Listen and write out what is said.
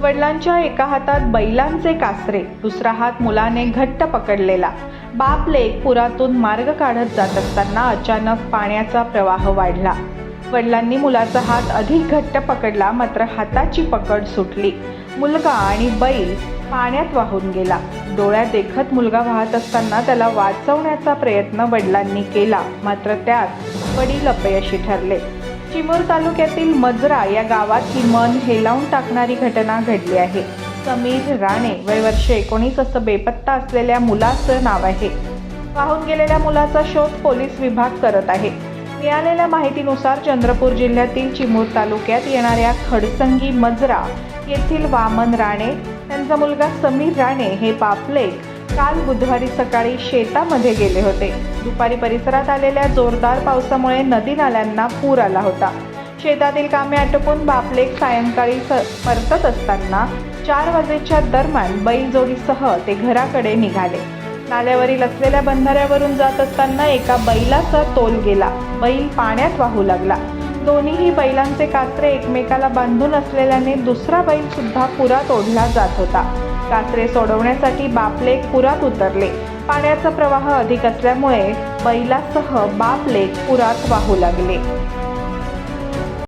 वडिलांच्या एका हातात बैलांचे कासरे दुसरा हात मुलाने घट्ट पकडलेला. बाप लेक पुरातून मार्ग काढत जात असताना अचानक पाण्याचा प्रवाह वाढला. वडिलांनी मुलाचा हात अधिक घट्ट पकडला मात्र हाताची पकड सुटली. मुलगा आणि बैल पाण्यात वाहून गेला. डोळ्या देखत मुलगा वाहत असताना त्याला वाचवण्याचा प्रयत्न वडिलांनी केला मात्र त्यात वडील अपयशी ठरले. चिमूर तालुक्यातील मजरा या गावात ही मन हेलावून टाकणारी घटना घडली आहे. समीर राणे वय वर्ष एकोणीस असं बेपत्ता असलेल्या मुलाचं नाव आहे. वाहून गेलेल्या मुलाचा शोध पोलीस विभाग करत आहे. मिळालेल्या माहितीनुसार चंद्रपूर जिल्ह्यातील चिमूर तालुक्यात येणाऱ्या खडसंगी मजरा येथील वामन राणे त्यांचा मुलगा समीर राणे हे पापलेक काल बुधवारी सकाळी शेतामध्ये गेले होते. दुपारी परिसरात आलेल्या जोरदार पावसामुळे नदी नाल्यांना पूर आला होता. शेतातील कामे आटोपून बापलेक सायंकाळी स परतत असताना चार वाजेच्या दरम्यान बैलजोडीसह ते घराकडे निघाले. नाल्यावरील असलेल्या बंधाऱ्यावरून जात असताना एका बैलाचा तोल गेला. बैल पाण्यात वाहू लागला. दोन्हीही बैलांचे कात्रे एकमेकाला बांधून असलेल्याने दुसरा बैल सुद्धा पुरात ओढला जात होता. कात्रे सोडवण्यासाठी बापलेक पुरात उतरले. पाण्याचा प्रवाह अधिक असल्यामुळे बैलासह बापलेक पुरात वाहू लागले.